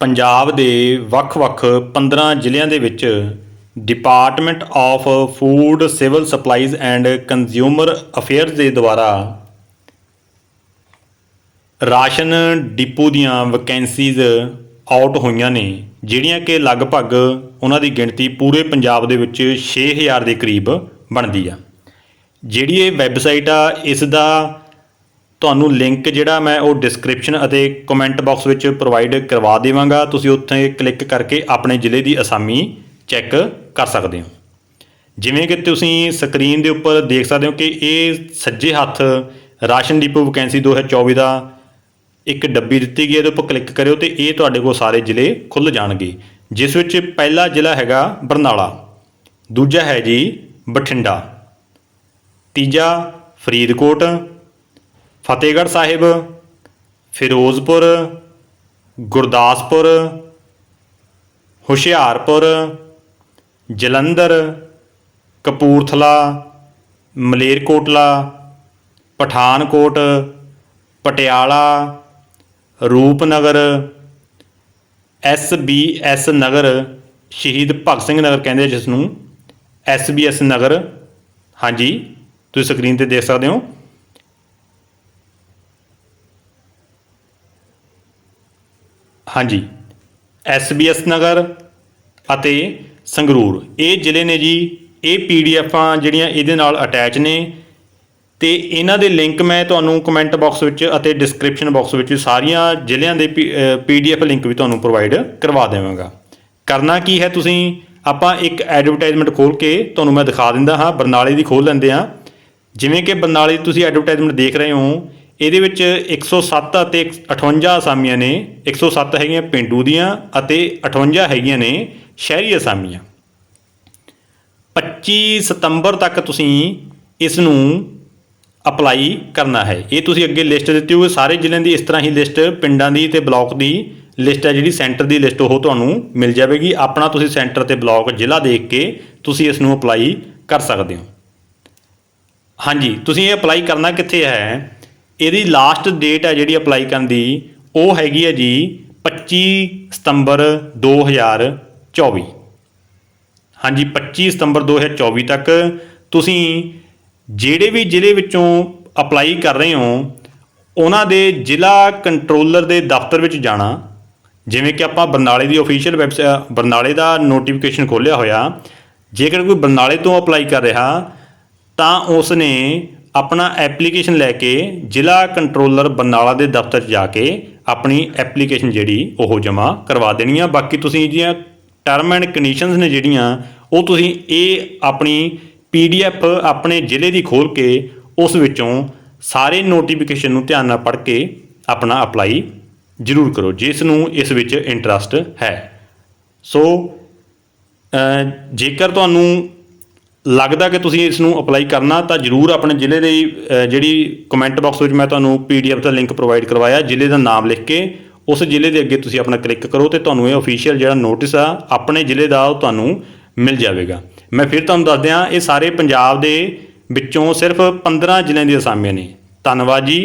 ਪੰਜਾਬ ਦੇ ਵੱਖ-ਵੱਖ 15 ਜ਼ਿਲ੍ਹਿਆਂ ਦੇ ਵਿੱਚ department of food civil supplies and consumer affairs ਦੇ ਦੁਆਰਾ ਰਾਸ਼ਨ ਡਿਪੂ ਦੀਆਂ ਵੈਕੈਂਸੀਜ਼ ਆਊਟ ਹੋਈਆਂ ਨੇ, ਜਿਹੜੀਆਂ ਕਿ ਲਗਭਗ ਉਹਨਾਂ ਦੀ ਗਿਣਤੀ ਪੂਰੇ ਪੰਜਾਬ ਦੇ ਵਿੱਚ 6000 ਦੇ ਕਰੀਬ ਬਣਦੀ ਆ। ਜਿਹੜੀ ਇਹ ਵੈਬਸਾਈਟ ਆ ਇਸ ਦਾ ਤੁਹਾਨੂੰ ਲਿੰਕ ਜਿਹੜਾ ਮੈਂ ਉਹ ਡਿਸਕ੍ਰਿਪਸ਼ਨ ਅਤੇ ਕਮੈਂਟ ਬਾਕਸ ਵਿੱਚ ਪ੍ਰੋਵਾਈਡ ਕਰਵਾ ਦੇਵਾਂਗਾ। ਤੁਸੀਂ ਉੱਥੇ ਕਲਿੱਕ ਕਰਕੇ ਆਪਣੇ ਜ਼ਿਲ੍ਹੇ ਦੀ ਅਸਾਮੀ ਚੈੱਕ ਕਰ ਸਕਦੇ ਹੋ। ਜਿਵੇਂ ਕਿ ਤੁਸੀਂ ਸਕਰੀਨ ਦੇ ਉੱਪਰ ਦੇਖ ਸਕਦੇ ਹੋ ਕਿ ਇਹ ਸੱਜੇ ਹੱਥ ਰਾਸ਼ਨ ਡਿਪੂ ਵੈਕੈਂਸੀ 2024 ਦਾ ਇੱਕ ਡੱਬੀ ਦਿੱਤੀ ਗਈ ਹੈ। ਇਹਦੇ ਉੱਪਰ ਕਲਿੱਕ ਕਰਿਓ ਤੇ ਇਹ ਤੁਹਾਡੇ ਕੋਲ ਸਾਰੇ ਜ਼ਿਲ੍ਹੇ ਖੁੱਲ ਜਾਣਗੇ। ਜਿਸ ਵਿੱਚ ਪਹਿਲਾ ਜ਼ਿਲ੍ਹਾ ਹੈਗਾ ਬਰਨਾਲਾ, ਦੂਜਾ ਹੈ ਜੀ ਬਠਿੰਡਾ, ਤੀਜਾ Faridkot Fatehgarh Sahib, Firozpur, Gurdaspur, Hoshiarpur, Jalandhar, Kapurthala, Malerkotla, Pathankot, Patiala, Rupnagar, S B S Nagar, Shaheed Bhagat Singh ਨਗਰ ਕਹਿੰਦੇ ਜਿਸ ਨੂੰ ਐਸ ਬੀ ਐਸ ਨਗਰ। ਹਾਂਜੀ, ਤੁਸੀਂ ਸਕਰੀਨ ਤੇ ਦੇਖ ਸਕਦੇ ਹੋ। ਹਾਂਜੀ। ਐਸ ਨਗਰ ਅਤੇ ਸੰਗਰੂਰ। ਇਹ ਜ਼ਿਲ੍ਹੇ ਨੇ ਜੀ, ਇਹ ਪੀਡੀਐਫਾਂ ਜਿਹੜੀਆਂ ਇਹਦੇ ਨਾਲ ਅਟੈਚ ਨੇ ਤੇ ਇਹਨਾਂ ਦੇ ਲਿੰਕ ਮੈਂ ਤੁਹਾਨੂੰ ਕਮੈਂਟ ਬਾਕਸ ਵਿੱਚ ਅਤੇ ਡਿਸਕ੍ਰਿਪਸ਼ਨ ਬਾਕਸ ਵਿੱਚ ਸਾਰੀਆਂ ਜ਼ਿਲ੍ਹਿਆਂ ਦੇ ਪੀਡੀਐਫ ਲਿੰਕ ਵੀ ਤੁਹਾਨੂੰ ਪ੍ਰੋਵਾਈਡ ਕਰਵਾ ਦੇਵਾਂਗਾ। ਕਰਨਾ ਕੀ ਹੈ ਤੁਸੀਂ? ਆਪਾਂ ਇੱਕ ਐਡਵਰਟਾਈਜ਼ਮੈਂਟ ਖੋਲ ਕੇ ਤੁਹਾਨੂੰ ਮੈਂ ਦਿਖਾ ਦਿੰਦਾ ਹਾਂ। ਬਰਨਾਲੇ ਦੀ ਖੋਲ ਲੈਂਦੇ ਹਾਂ। ਜਿਵੇਂ ਕਿ ਬਰਨਾਲੇ ਦੀ ਤੁਸੀਂ ਐਡਵਰਟਾਈਜ਼ਮੈਂਟ ਦੇਖ ਰਹੇ ਹੋ ਇਹਦੇ ਵਿੱਚ 107 ਅਤੇ 58 ਅਸਾਮੀਆਂ ਨੇ 107 ਹੈਗੀਆਂ ਪਿੰਡੂ ਦੀਆਂ ਅਤੇ 58 ਹੈਗੀਆਂ ਨੇ ਸ਼ਹਿਰੀ ਅਸਾਮੀਆਂ। 25 ਸਤੰਬਰ ਤੱਕ ਤੁਸੀਂ ਇਸ ਨੂੰ ਅਪਲਾਈ ਕਰਨਾ ਹੈ। ਇਹ ਤੁਸੀਂ ਅੱਗੇ ਲਿਸਟ ਦਿੱਤੀ ਹੋਈ ਸਾਰੇ ਜ਼ਿਲ੍ਹਿਆਂ ਦੀ ਇਸ ਤਰ੍ਹਾਂ ਹੀ ਲਿਸਟ, ਪਿੰਡਾਂ ਦੀ ਤੇ ਬਲਾਕ ਦੀ ਲਿਸਟ ਹੈ ਜਿਹੜੀ ਸੈਂਟਰ ਦੀ ਲਿਸਟ, ਉਹ ਤੁਹਾਨੂੰ ਮਿਲ ਜਾਵੇਗੀ। ਆਪਣਾ ਤੁਸੀਂ ਸੈਂਟਰ ਤੇ ਬਲਾਕ, ਜ਼ਿਲ੍ਹਾ ਦੇਖ ਕੇ ਤੁਸੀਂ ਇਸ ਨੂੰ ਅਪਲਾਈ ਕਰ ਸਕਦੇ ਹੋ। ਹਾਂਜੀ, ਤੁਸੀਂ ਇਹ ਅਪਲਾਈ ਕਰਨਾ ਕਿੱਥੇ ਹੈ? ਇਹਦੀ ਲਾਸਟ ਡੇਟ ਹੈ ਜਿਹੜੀ ਅਪਲਾਈ ਕਰਨ ਦੀ, ਉਹ ਹੈਗੀ ਹੈ ਜੀ 25 ਸਤੰਬਰ 2024 ਹਾਂਜੀ 25 ਸਤੰਬਰ 2024 ਤੱਕ ਤੁਸੀਂ ਜਿਹੜੇ ਵੀ ਜ਼ਿਲ੍ਹੇ ਵਿੱਚੋਂ ਅਪਲਾਈ ਕਰ ਰਹੇ ਹੋ, ਉਹਨਾਂ ਦੇ ਜ਼ਿਲ੍ਹਾ ਕੰਟਰੋਲਰ ਦੇ ਦਫ਼ਤਰ ਵਿੱਚ ਜਾਣਾ। ਜਿਵੇਂ ਕਿ ਆਪਾਂ ਬਰਨਾਲੇ ਦੀ ਅਫੀਸ਼ੀਅਲ ਵੈਬਸਾਈਟ ਬਰਨਾਲੇ ਦਾ ਨੋਟੀਫਿਕੇਸ਼ਨ ਖੋਲ੍ਹਿਆ ਹੋਇਆ। ਜੇਕਰ ਕੋਈ ਬਰਨਾਲੇ ਤੋਂ ਅਪਲਾਈ ਕਰ ਰਿਹਾ, ਤਾਂ ਉਸ ਨੇ ਆਪਣਾ ਐਪਲੀਕੇਸ਼ਨ ਲੈ ਕੇ ਜ਼ਿਲ੍ਹਾ ਕੰਟਰੋਲਰ ਬਰਨਾਲਾ ਦੇ ਦਫ਼ਤਰ 'ਚ ਜਾ ਕੇ ਆਪਣੀ ਐਪਲੀਕੇਸ਼ਨ ਜਿਹੜੀ ਉਹ ਜਮ੍ਹਾਂ ਕਰਵਾ ਦੇਣੀ ਆ। ਬਾਕੀ ਤੁਸੀਂ ਜਿਹੜੀਆਂ ਟਰਮ ਐਂਡ ਕੰਡੀਸ਼ਨਸ ਨੇ ਜਿਹੜੀਆਂ, ਉਹ ਤੁਸੀਂ ਇਹ ਆਪਣੀ ਪੀਡੀਐਫ ਆਪਣੇ ਜ਼ਿਲ੍ਹੇ ਦੀ ਖੋਲ ਕੇ ਉਸ ਵਿੱਚੋਂ ਸਾਰੇ ਨੋਟੀਫਿਕੇਸ਼ਨ ਨੂੰ ਧਿਆਨ ਨਾਲ ਪੜ੍ਹ ਕੇ ਆਪਣਾ ਅਪਲਾਈ ਜ਼ਰੂਰ ਕਰੋ, ਜਿਸ ਨੂੰ ਇਸ ਵਿੱਚ ਇੰਟਰਸਟ ਹੈ। ਸੋ ਜੇਕਰ ਤੁਹਾਨੂੰ ਲੱਗਦਾ ਕਿ ਤੁਸੀਂ ਇਸ ਨੂੰ ਅਪਲਾਈ ਕਰਨਾ, ਤਾਂ ਜਰੂਰ ਆਪਣੇ ਜ਼ਿਲ੍ਹੇ ਦੀ ਜਿਹੜੀ ਕਮੈਂਟ ਬਾਕਸ ਵਿੱਚ ਮੈਂ ਤੁਹਾਨੂੰ ਪੀਡੀਐਫ ਦਾ ਲਿੰਕ ਪ੍ਰੋਵਾਈਡ ਕਰਵਾਇਆ, ਜ਼ਿਲ੍ਹੇ ਦਾ ਨਾਮ ਲਿਖ ਕੇ, ਉਸ ਜ਼ਿਲ੍ਹੇ ਦੇ ਅੱਗੇ ਤੁਸੀਂ ਆਪਣਾ ਕਲਿੱਕ ਕਰੋ ਤੇ ਤੁਹਾਨੂੰ ਇਹ ਅਫੀਸ਼ੀਅਲ ਜਿਹੜਾ ਨੋਟਿਸ ਆ, ਆਪਣੇ ਜ਼ਿਲ੍ਹੇ ਦਾ ਉਹ ਤੁਹਾਨੂੰ ਮਿਲ ਜਾਵੇਗਾ। ਮੈਂ ਫਿਰ ਤੁਹਾਨੂੰ ਦੱਸ ਦਿਆਂ, ਇਹ ਸਾਰੇ ਪੰਜਾਬ ਦੇ ਵਿੱਚੋਂ ਸਿਰਫ 15 ਜ਼ਿਲ੍ਹਿਆਂ ਦੀਆਂ ਅਸਾਮੀਆਂ ਨੇ। ਧੰਨਵਾਦ ਜੀ।